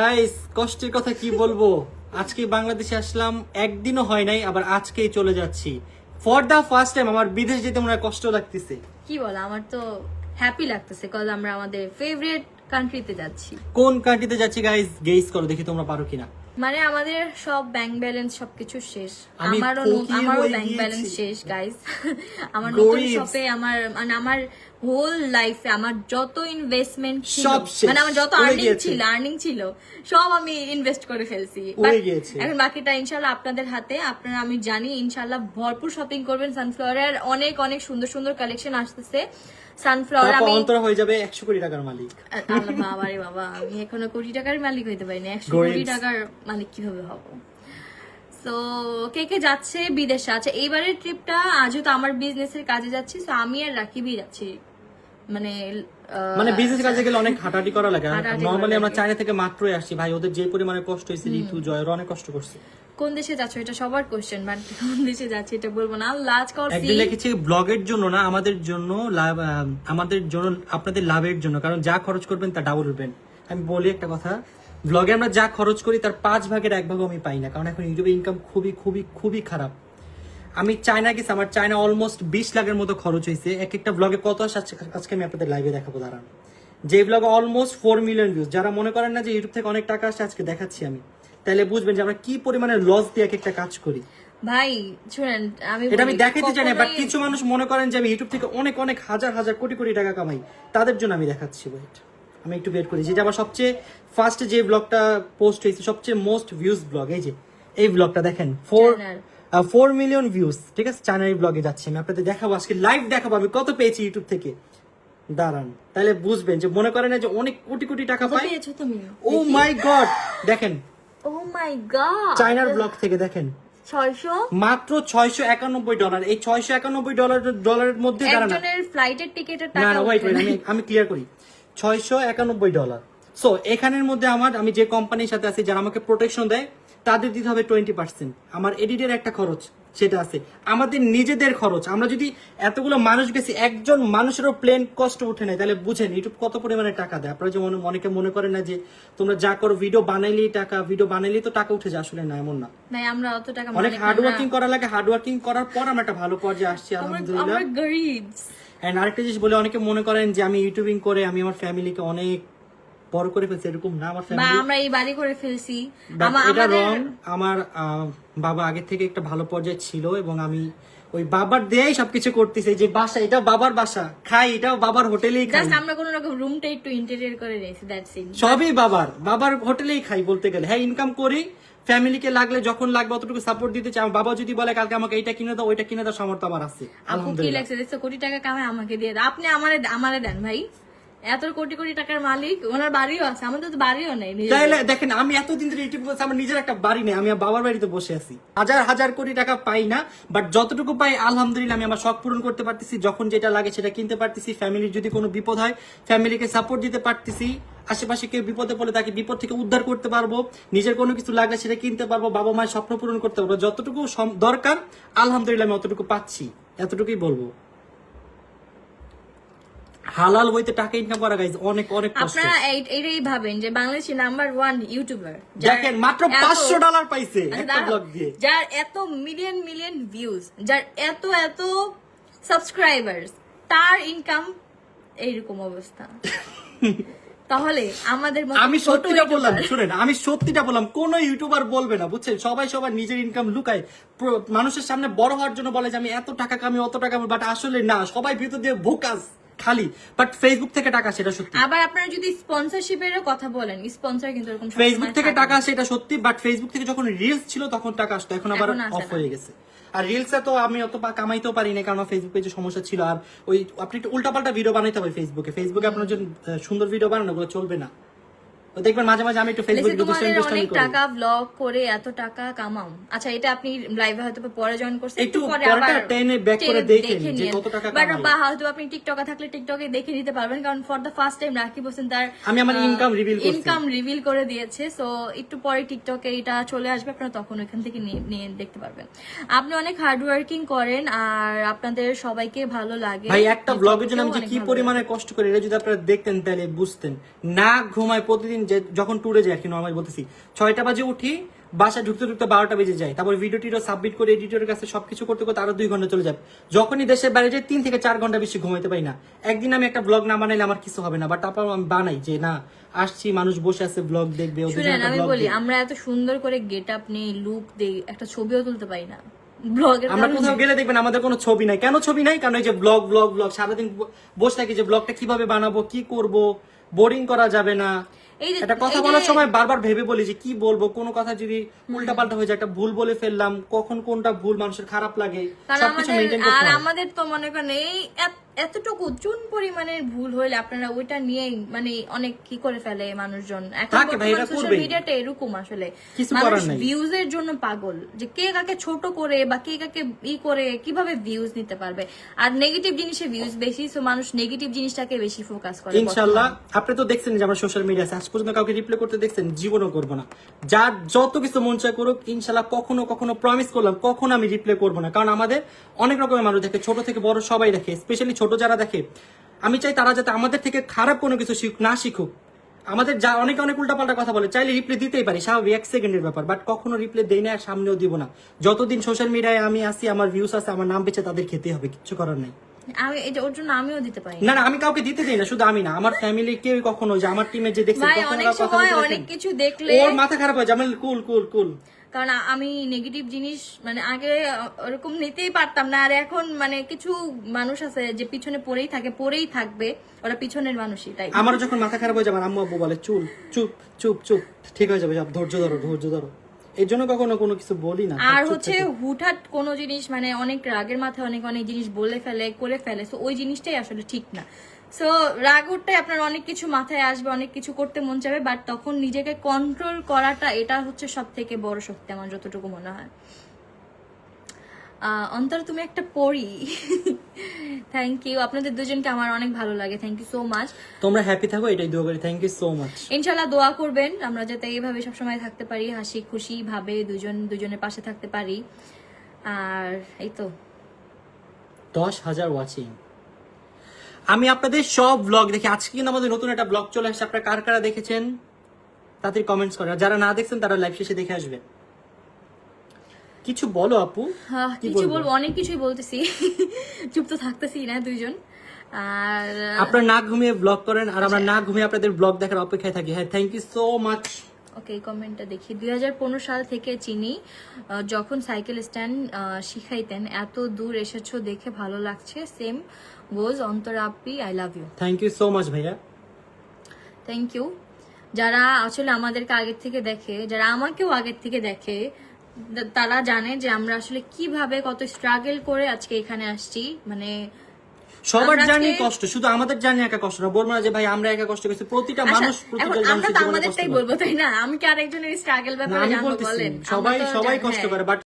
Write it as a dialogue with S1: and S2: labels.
S1: Guys কষ্টের কথা কি বলব? আজকে বাংলাদেশে আসলাম একদিনও হয় নাই আবার আজকেই চলে যাচ্ছি। ফর দা ফার্স্ট টাইম আমার বিদেশ যেতে মনে হয় কষ্ট লাগতেছে।
S2: কি বল আমার তো হ্যাপি লাগতেছে কজ আমরা আমাদের ফেভারিট কান্ট্রিতে যাচ্ছি।
S1: কোন কান্ট্রিতে যাচ্ছি গাইস গেস করো দেখি তোমরা পারো কিনা।
S2: মানে আমাদের সব ব্যাংক ব্যালেন্স সবকিছু শেষ। আমারও আমারও ব্যাংক ব্যালেন্স শেষ গাইস আমার নতুন শপে আমার মানে আমার হোল লাইফে আমার যত ইনভেস্টমেন্ট ছিল মানে আমার যত আর্নিং ছিল আর্নিং ছিল সব আমি ইনভেস্ট করে ফেলছি। এখন বাকিটা ইনশাল্লাহ আপনাদের হাতে। আপনারা আমি জানি ইনশাল্লাহ ভরপুর শপিং করবেন সানফ্লাওয়ারের অনেক অনেক সুন্দর সুন্দর কালেকশন আসতেছে। সানফ্লাওয়ার আমি
S1: অন্তরা হয়ে যাবে একশো কোটি টাকার মালিক।
S2: আল্লাহ বাবা রে বাবা আমি এখনও কোটি টাকার মালিক হইতে পারিনি একশো
S1: গরিব।
S2: কোটি টাকার মালিক কীভাবে হব? তো কে কে যাচ্ছে? বিদেশে আচ্ছা এইবারের ট্রিপটা আজও তো আমার বিজনেসের কাজে যাচ্ছি তো আমি আর রাকিবই যাচ্ছি মানে
S1: মানে বিজনেস কাজে গেলে অনেক হাঁটাহাঁটি করা লাগে। নর্মালি আমরা। চায়না থেকে মাত্রই আসছি। ভাই ওদের যে পরিমাণে কষ্ট হয়েছে ঋতু জয়ের অনেক কষ্ট করছে।
S2: কোন দেশে যাচ্ছ? এটা সবার কোশ্চেন বাট কোন দেশে যাচ্ছে এটা বলব না। লাজ করছি
S1: একদিন লিখেছি ব্লগের জন্য না আমাদের জন্য আমাদের জন্য আপনাদের লাভের জন্য। কারণ যা খরচ করবেন তা ডাবল উঠবেন। আমি বলি একটা কথা ব্লগে আমরা যা খরচ করি তার পাঁচ ভাগের এক ভাগও আমি পাই না। কারণ এখন ইউটিউবে ইনকাম খুবই খুবই খুবই খারাপ। আমি চায়না গেছি আমার চায়না অলমোস্ট বিশ লাখের মতো খরচ হয়েছে। এক একটা ব্লগে কত আসে আজকে- আমি আপনাদের লাইভে দেখাবো দাঁড়ান। যে ব্লগে অলমোস্ট ফোর মিলিয়ন ভিউজ যারা মনে করেন না যে ইউটিউব থেকে অনেক টাকা আসে আজকে দেখাচ্ছি আমি। তাহলে বুঝবেন যে আমরা কি পরিমাণে লস দিয়ে এক একটা কাজ করি।
S2: ভাই শুনেন আমি
S1: এটা আমি
S2: বলি,
S1: দেখাতে চাই না বাট কিছু মানুষ মনে করেন যে আমি ইউটিউব থেকে অনেক অনেক হাজার হাজার কোটি কোটি টাকা কামাই তাদের জন্য আমি দেখাচ্ছি ওয়েট আমি একটু বের করি যেটা আমার সবচেয়ে ফার্স্ট যে ব্লগটা পোস্ট হয়েছে সবচেয়ে মোস্ট ভিউজ ব্লগ এই যে এই ব্লগটা দেখেন ফোর। ফোর মিলিয়ন ভিউজ ঠিক আছে? চ্যানেল ব্লগে যাচ্ছি আমি। আপনাদের দেখাবো আজকে লাইভ দেখাবো। আমি কত পেয়েছি ইউটিউব থেকে? দাঁড়ান তাহলে বুঝবেন যে মনে করেন যে অনেক কোটি কোটি টাকা পাই ও মাই গড দেখেন।
S2: ও মাই গড
S1: চায়নার ব্লগ থেকে দেখেন। মাত্র ছয়শো একানব্বই ডলার এই ছয়শো একানব্বই ডলার ডলারের মধ্যে
S2: ফ্লাইটের টিকেটের
S1: না
S2: টাকা
S1: না। ওয়েট আমি আমি ক্লিয়ার করি। ছয়শো একানব্বই ডলার সো এখানের মধ্যে আমার আমি যে কোম্পানির সাথে আছি যারা আমাকে প্রোটেকশন দেয় তাদের দিতে হবে টোয়েন্টি পার্সেন্ট আমার এডিটের একটা খরচ সেটা আছে। আমাদের নিজেদের খরচ। আমরা যদি এতগুলো মানুষ গেছি একজন মানুষেরও প্লেন কষ্ট উঠে নেয় তাহলে বুঝেন ইউটিউব কত পরিমাণে টাকা দেয়? আপনারা যেমন অনেকে মনে করেন না যে তোমরা যা করো ভিডিও বানাইলেই টাকা ভিডিও বানাইলেই তো টাকা উঠে যায়। আসলে না এমন না।
S2: আমরা অত টাকা
S1: অনেক
S2: মালিক না,
S1: হার্ড ওয়ার্কিং
S2: আমরা-
S1: করা লাগে। হার্ড ওয়ার্কিং করার পর আমরা একটা ভালো পর্যায়ে আসছি আলহামদুলিল্লাহ। আরেকটা জিনিস বলে অনেকে মনে করেন যে আমি ইউটিউবিং করে আমি আমার ফ্যামিলিকে অনেক বড় করে ফেলছি এরকম না আমার
S2: বা আমরা এই বাড়ি করে ফেলছি।
S1: এটা রং আমার বাবা আগে থেকে একটা ভালো পর্যায়ে ছিল এবং আমি ওই বাবার দেয়াই সবকিছু করতেছি যে বাসা এটা বাবার বাসা খাই এটাও বাবার হোটেলেই খাই।
S2: জাস্ট আমরা কোনো রকম রুমটা একটু ইন্টেরিয়র করে নিয়েছি দ্যাটস ইট
S1: সবই বাবার বাবার হোটেলেই খাই বলতে গেলে। হ্যাঁ ইনকাম করি ফ্যামিলিকে লাগলে যখন লাগবে অতটুকু সাপোর্ট দিতে চাই। বাবা যদি বলে কালকে আমাকে এইটা কিনে দাও ওইটা কিনে দাও সামর্থ্য আমার আছে।
S2: আপু কি লাগছে? কোটি টাকা কামায় আমাকে দিয়ে দাও। আপনি আমারে আমারে দেন ভাই। এত কোটি কোটি টাকার মালিক, ওনার বাড়িও আছে, আমাদের তো বাড়িও নেই।
S1: তাইলে দেখেন, আমি এতদিন ধরে ইউটিউব করছি আমার নিজের একটা বাড়ি নেই, আমি বাবার বাড়িতে বসে আছি হাজার হাজার কোটি টাকা পাই না বাট যতটুকু পাই, আলহামদুলিল্লাহ, আমি আমার শখ পূরণ করতে পারতেছি, যখন যেটা লাগে সেটা কিনতে পারতেছি ফ্যামিলির যদি কোনো বিপদ হয় ফ্যামিলিকে সাপোর্ট দিতে পারতেছি, আশেপাশে কেউ বিপদে পড়লে তাকে বিপদ থেকে উদ্ধার করতে পারব, নিজের কোনো কিছু লাগলে সেটা কিনতে পারব, বাবা মায়ের স্বপ্ন পূরণ করতে পারব, যতটুকু দরকার, আলহামদুলিল্লাহ, আমি অতটুকু পাচ্ছি, এতটুকুই বলব হালাল বইতে টাকা ইনকাম করা গাইজ অনেক অনেক কষ্ট।
S2: আপনারা এই- এইটাই ভাবেন যে বাংলাদেশের নাম্বার ওয়ান ইউটিউবার
S1: দেখেন মাত্র পাঁচশো ডলার পাইছে একটা ব্লগ দিয়ে।
S2: যার এত মিলিয়ন মিলিয়ন ভিউজ যার এত এত সাবস্ক্রাইবার্স তার ইনকাম এইরকম অবস্থা। তাহলে আমাদের
S1: আমি সত্যিটা বললাম শুনেন আমি সত্যিটা বললাম কোন ইউটিউবার বলবে না বুঝছেন? সবাই সবার নিজের ইনকাম লুকায়। মানুষের সামনে বড় হওয়ার জন্য বলে যে আমি এত টাকা কামি অত টাকা বাট আসলে না সবাই ভিতর দিয়ে ভোকাস। খালি বাট ফেসবুক থেকে টাকা সেটা সত্যি।
S2: আবার আপনারা যদি স্পন্সরশিপের কথা বলেন স্পন্সর কিন্তু এরকম
S1: ফেসবুক থেকে টাকা আসে এটা সত্যি বাট ফেসবুক থেকে যখন রিলস ছিল তখন টাকা আসতো এখন আবার অফ হয়ে গেছে। আর রিলসে তো আমি অত কামাইতেও পারি না কারণ ফেসবুক যে সমস্যা ছিল আর ওই আপনি একটু উল্টাপাল্টা ভিডিও বানাইতে হবে ফেসবুকে ফেসবুকে আপনার জন্য সুন্দর ভিডিও বানানো চলবে না। তো দেখবেন মাঝে মাঝে আমি একটু ফেসবুক
S2: তোমাদের অনেক টাকা ব্লগ করে এত টাকা কামাও। আচ্ছা এটা আপনি লাইভে হয়তো পরে জয়েন করছেন
S1: একটু পরেটা টেনে back করে যে কত টাকা
S2: বাট বা হয়তো আপনি টিকটকে থাকলে টিকটকে দেখে নিতে পারবেন কারণ for the first time Rakib Hossain তার
S1: আমি আমার income reveal করছি।
S2: ইনকাম রিভিল করে দিয়েছে সো একটু পরে টিকটকে এটা চলে আসবে আপনারা তখন ওইখান থেকে নিয়ে দেখতে পারবেন। আপনি অনেক হার্ড ওয়ার্কিং করেন আর আপনাদের সবাইকে ভালো লাগে।
S1: ভাই একটা ব্লগের জন্য আমি কি পরিমাণে কষ্ট করি এটা যদি আপনারা দেখতেন তাহলে বুঝতেন। না ঘুমায় প্রতিদিন যে যখন ট্যুরে যাই আর কি নর্মাল বলতেছি ছয়টা বাজে উঠি বাসা ঢুকতে ঢুকতে বারোটা বেজে যায়। তারপর ভিডিও টিডিও সাবমিট করে এডিটরের কাছে সবকিছু করতে করতে আরও দুই ঘণ্টা চলে যায়। যখনই দেশের বাইরে যাই তিন থেকে চার ঘণ্টা বেশি ঘুমাইতে পারি না। একদিন আমি একটা ব্লগ না বানাইলে আমার কিছু হবে না বাট তারপর আমি বানাই যে না আসছি মানুষ বসে আছে ব্লগ দেখবে
S2: শুনেন আমি বলি আমরা এত সুন্দর করে গেট আপ নেই লুক দেই একটা ছবিও তুলতে পারি না।
S1: আমরা কোথাও গেলে দেখবেন আমাদের কোনো ছবি নাই। কেন ছবি নাই? কারণ এই যে ব্লগ ব্লগ ব্লগ সারাদিন বসে থাকি যে ব্লগটা কীভাবে বানাবো কি করব বোরিং করা যাবে না।
S2: এই
S1: একটা কথা বলার সময় বারবার ভেবে বলি যে কি বলব? কোনো কথা যদি উল্টা পাল্টা হয়ে যায় একটা ভুল বলে ফেললাম কখন কোনটা ভুল মানুষের খারাপ লাগে সবকিছু করতে
S2: আর আমাদের তো মনে করেন এই এত- এতটুকু চুন পরিমাণের ভুল হইলে আপনারা ওইটা নিয়ে মানে অনেক কি করে ফেলে মানুষজন? এখন সোশ্যাল মিডিয়াটা এরকম আসলে। মানুষ ভিউজ এর জন্য পাগল। যে কে কাকে ছোট করে বা কে কাকে ই করে কীভাবে ভিউজ নিতে পারবে? আর নেগেটিভ জিনিসে ভিউজ বেশি সো মানুষ নেগেটিভ জিনিসটাকে বেশি ফোকাস করে
S1: ইনশাল্লাহ আপনি তো দেখছেন যে আমরা সোশ্যাল মিডিয়া আজ পর্যন্ত কাউকে রিপ্লাই করতে দেখছেন জীবনও করব না। যার যত কিছু মন চায় করুক ইনশাল্লাহ কখনো কখনো প্রমিস করলাম কখনো আমি রিপ্লাই করব না। কারণ আমাদের অনেক রকমের মানুষ দেখে ছোট থেকে বড় সবাই দেখে স্পেশালি ছোট যারা দেখে আমি চাই তারা যাতে আমাদের থেকে খারাপ কোনো কিছু না শিখুক। আমাদের যা অনেকে অনেক উল্টাপাল্টা কথা বলে চাইলে রিপ্লাই দিতেই পারি স্বাভাবিক এক সেকেন্ডের ব্যাপার বাট কখনো রিপ্লাই দেই না আর সামনেও দিব না। যতদিন সোশ্যাল মিডিয়ায় আমি আসি আমার ভিউস আছে আমার নাম পেছে তাদের খেতে হবে কিছু করার নাই।
S2: আমি এই ওর জন্য আমিও দিতে পারি
S1: না। না আমি কাউকে দিতে দিই না শুধু আমি না আমার ফ্যামিলি কেউ কখনো যে আমার টিমে যে দেখছে
S2: অনেক সময় অনেক কিছু দেখলে
S1: ওর মাথা খারাপ হয়ে যায় কুল কুল কুল।
S2: কারণ আমি নেগেটিভ জিনিস মানে আগে ওরকম নিতেই পারতাম না। আর এখন মানে কিছু মানুষ আছে যে পিছনে পড়েই থাকে পড়েই থাকবে। ওরা পিছনের মানুষই তাই
S1: আমার যখন মাথা খারাপ হয়ে যাবে আমার আম্মু আব্বু বলে চুল চুপ চুপ চুপ ঠিক হয়ে যাবে সব ধৈর্য ধরো ধৈর্য ধরো। এর জন্য কখনো কোনো কিছু বলি না।
S2: আর হচ্ছে হুঠাৎ কোনো জিনিস মানে অনেক রাগের মাথায় অনেক অনেক জিনিস বলে ফেলে করে ফেলে। তো ওই জিনিসটাই আসলে ঠিক না। সো রাগ উঠতে আপনার অনেক কিছু মাথায় আসবে অনেক কিছু করতে মন চাবে বাট তখন নিজেকে কন্ট্রোল করাটা এটা হচ্ছে সব থেকে বড় শক্তি আমার যতটুকু মনে হয়। অন্তর তুমি একটা পড়ি থ্যাংক ইউ আপনাদের দুজনকে আমার অনেক ভালো লাগে। থ্যাংক ইউ সো মাচ
S1: তোমরা হ্যাপি থাকো এটাই দোয়া করি। থ্যাংক ইউ সো মাচ
S2: ইনশাল্লাহ দোয়া করবেন। আমরা যাতে এইভাবে সবসময় থাকতে পারি হাসি খুশি ভাবে দুজন দুজনের পাশে থাকতে পারি। আর এই তো।
S1: দশ হাজার ওয়াচিং আমি আপনাদের সব ব্লগ দেখি। আজকে কিন্তু আমাদের নতুন একটা ব্লগ চলে আসছে। আপনারা কার কারা দেখেছেন? তাদের কমেন্টস করেন যারা না দেখছেন তারা লাইভ শেষে দেখে আসবে। কিছু বলো আপু কি
S2: কিছু
S1: বলব?
S2: বলব অনেক কিছুই বলতেছি। চুপ তো থাকতেছি না দুইজন। আর
S1: আপনারা না ঘুমিয়ে ব্লগ করেন আর আমরা না ঘুমিয়ে আপনাদের ব্লগ দেখার অপেক্ষায় থাকি। হ্যাঁ thank you so much
S2: okay এই কমেন্টটা দেখি দুই হাজার পনেরো সাল থেকে চিনি যখন সাইকেল স্ট্যান্ড শিখাইতেন এত দূর এসেছ দেখে ভালো লাগছে। Same goes Antara Api I love you.
S1: Thank you so much ভাইয়া।
S2: থ্যাংক ইউ যারা আসলে আমাদেরকে আগের থেকে দেখে যারা আমাকেও আগের থেকে দেখে তারা জানে যে আমরা আসলে কীভাবে কত স্ট্রাগল করে আজকে এখানে আসছি। মানে
S1: সবার
S2: জানি
S1: কষ্ট শুধু আমাদের জানি একা কষ্ট না বলব না যে ভাই আমরা একা কষ্ট করছি প্রতিটা
S2: আচ্ছা,
S1: মানুষ প্রতিটা
S2: আমরা তো আমাদেরটাই বলব তাই না? আমি কি আরেকজনের স্ট্রাগল ব্যাপারে জানব বলেন?
S1: সবাই সবাই কষ্ট
S2: হ্যাঁ।
S1: করে বাট